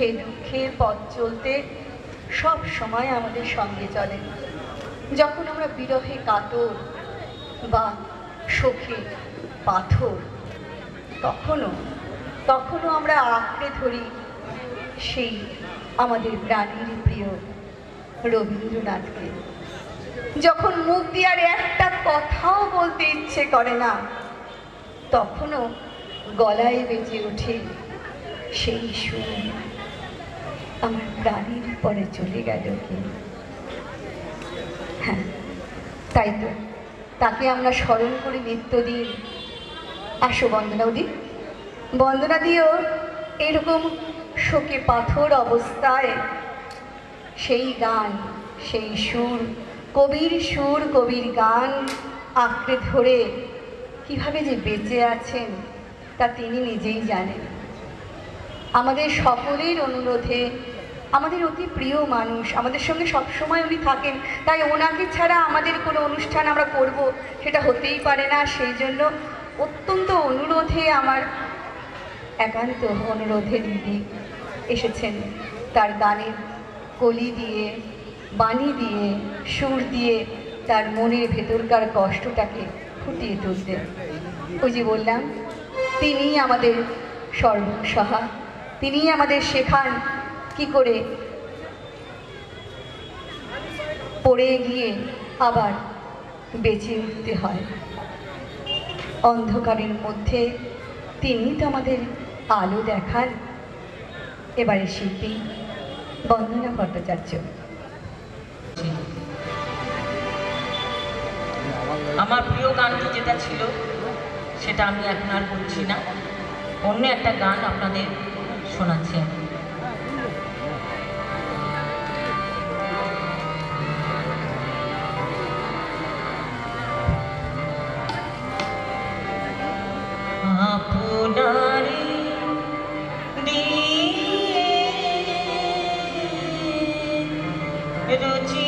সেই দুঃখের পথ চলতে সব সময় আমাদের সঙ্গে চলে। যখন আমরা বিরহে কাতর বা শোকে পাথর, তখনও তখনও আমরা আঁকড়ে ধরি সেই আমাদের প্রাণীর প্রিয় রবীন্দ্রনাথকে। যখন মুখ দিয়ে একটা কথাও বলতে ইচ্ছে করে না, তখনও গলায় বেজে ওঠে সেই সুর। আমার প্রাণীর পরে চলে গেল হ্যাঁ তাই তো। তাকে আমরা স্মরণ করি নিত্যদিন আসো বন্দনা দি বন্দনা দিও এরকম শোকে পাথর অবস্থায় সেই গান, সেই সুর, কবির সুর, কবির গান আঁকড়ে ধরে কীভাবে যে বেঁচে আছেন তা তিনি নিজেই জানেন। আমাদের সকলের অনুরোধে আমাদের অতি প্রিয় মানুষ, আমাদের সঙ্গে সবসময় উনি থাকেন, তাই ওনাকে ছাড়া আমাদের কোনো অনুষ্ঠান আমরা করব সেটা হতেই পারে না। সেই জন্য অত্যন্ত অনুরোধে আমার একান্ত অনুরোধে দিদি এসেছেন। তার গানের কলি দিয়ে, বাণী দিয়ে, সুর দিয়ে তার মনের ভেতরকার কষ্টটাকে ফুটিয়ে তুলতে। ওই যে বললাম তিনি আমাদের সর্বসহা তিনি আমাদের শেখান। কি করে? পড়ে গিয়ে আবার বেঁচে উঠতে হয়। অন্ধকারের মধ্যে তিনি তো আমাদের আলো দেখান। এবারে শিল্পী বন্দনা ভট্টাচার্য। আমার প্রিয় গানটি যেটা ছিল, সেটা আমি এখন আর বলছি না। অন্য একটা গান আপনাদের শোনাচ্ছি আমি। দিয়ে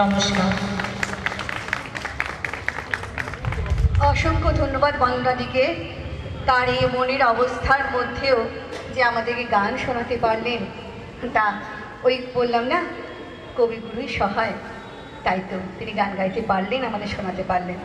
নমস্কার। অসংখ্য ধন্যবাদ বন্দনাদিকে তার এই মনের অবস্থার মধ্যেও যে আমাদেরকে গান শোনাতে পারলেন, তা ওই বললাম না কবিগুরুই সহায়। তাই তো তিনি গান গাইতে পারলেন, আমাদের শোনাতে পারলেন।